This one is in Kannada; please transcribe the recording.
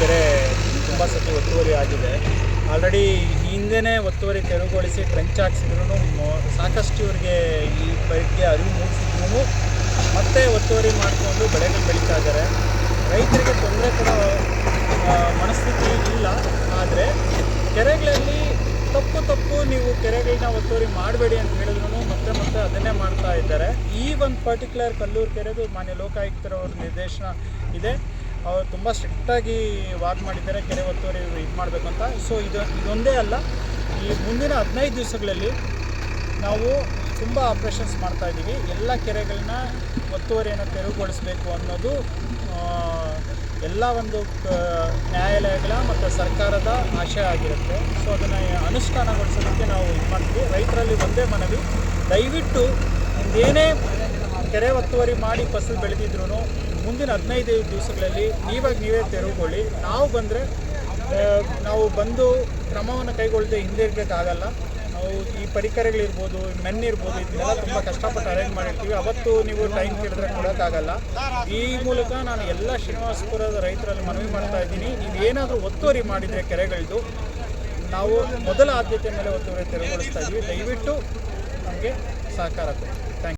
ಕೆರೆ ತುಂಬ ಸತಿ ಒತ್ತುವರಿ ಆಗಿದೆ. ಆಲ್ರೆಡಿ ಹಿಂದೆನೇ ಒತ್ತುವರಿ ತೆರವುಗೊಳಿಸಿ ಟ್ರೆಂಚ್ ಹಾಕ್ಸಿದ್ರು ಸಾಕಷ್ಟು ಇವರಿಗೆ ಈ ಬಗ್ಗೆ ಅರಿವು ಮೂಡಿಸಿದ್ರು ಮತ್ತೆ ಒತ್ತುವರಿ ಮಾಡಿಕೊಂಡು ಬೆಳೆಗಳು ಬೆಳೀತಾ ಇದ್ದಾರೆ ರೈತರಿಗೆ ತೊಂದರೆ ಕೊಡೋ ಮನಸ್ಥಿತಿ ಇಲ್ಲ. ಆದರೆ ಕೆರೆಗಳಲ್ಲಿ ತಪ್ಪು ತಪ್ಪು ನೀವು ಕೆರೆಗಳನ್ನ ಒತ್ತುವರಿ ಮಾಡಬೇಡಿ ಅಂತ ಹೇಳಿದ್ರು ಮತ್ತೆ ಮತ್ತೆ ಅದನ್ನೇ ಮಾಡ್ತಾ ಇದ್ದಾರೆ. ಈ ಒಂದು ಪರ್ಟಿಕ್ಯುಲರ್ ಕಲ್ಲೂರು ಕೆರೆದು ಮಾನ್ಯ ಲೋಕಾಯುಕ್ತರವ್ರ ನಿರ್ದೇಶನ ಇದೆ. ಅವರು ತುಂಬ ಸ್ಟ್ರಿಕ್ಟಾಗಿ ವಾಕ್ ಮಾಡಿದ್ದಾರೆ, ಕೆರೆ ಒತ್ತುವರಿ ಇದು ಮಾಡಬೇಕು ಅಂತ. ಸೊ ಇದು, ಇದೊಂದೇ ಅಲ್ಲ, ಈ ಮುಂದಿನ ಹದಿನೈದು ದಿವಸಗಳಲ್ಲಿ ನಾವು ತುಂಬ ಆಪ್ರೇಷನ್ಸ್ ಮಾಡ್ತಾ ಇದ್ದೀವಿ. ಎಲ್ಲ ಕೆರೆಗಳನ್ನ ಒತ್ತುವರಿಯನ್ನು ತೆರವುಗೊಳಿಸಬೇಕು ಅನ್ನೋದು ಎಲ್ಲ ಒಂದು ನ್ಯಾಯಾಲಯಗಳ ಮತ್ತು ಸರ್ಕಾರದ ಆಶಯ ಆಗಿರುತ್ತೆ. ಸೊ ಅದನ್ನು ಅನುಷ್ಠಾನಗೊಳಿಸೋದಕ್ಕೆ ನಾವು ಇದು ಮಾಡ್ತೀವಿ. ರೈತರಲ್ಲಿ ಒಂದೇ ಮನವಿ, ದಯವಿಟ್ಟು ಏನೇ ಕೆರೆ ಒತ್ತುವರಿ ಮಾಡಿ ಫಸಲು ಬೆಳೆದಿದ್ರು ಮುಂದಿನ ಹದಿನೈದು ದಿವಸಗಳಲ್ಲಿ ನೀವಾಗಿ ನೀವೇ ತೆರವುಗೊಳ್ಳಿ. ನಾವು ಬಂದರೆ ನಾವು ಬಂದು ಕ್ರಮವನ್ನು ಕೈಗೊಳ್ಳದೆ ಹಿಂದಿರ್ಬೇಕಾಗಲ್ಲ ನಾವು ಈ ಪರಿಕರಗಳಿರ್ಬೋದು ಮೆನ್ ಇರ್ಬೋದು ಇದನ್ನೆಲ್ಲ ತುಂಬ ಕಷ್ಟಪಟ್ಟು ಅರೇಂಜ್ ಮಾಡಿರ್ತೀವಿ. ಅವತ್ತು ನೀವು ಟೈಮ್ ಕೇಳಿದ್ರೆ ಕೊಡೋಕ್ಕಾಗಲ್ಲ. ಈ ಮೂಲಕ ನಾನು ಎಲ್ಲ ಶ್ರೀನಿವಾಸಪುರದ ರೈತರಲ್ಲಿ ಮನವಿ ಮಾಡ್ತಾ ಇದ್ದೀನಿ. ನೀವು ಏನಾದರೂ ಒತ್ತುವರಿ ಮಾಡಿದರೆ ಕೆರೆಗಳದ್ದು ನಾವು ಮೊದಲ ಆದ್ಯತೆ ಮೇಲೆ ಒತ್ತುವರಿ ತೆರವುಗೊಳಿಸ್ತಾ ಇದ್ದೀವಿ. ದಯವಿಟ್ಟು ನಮಗೆ ಸಹಕಾರ ಕೊಡಿ. Thank you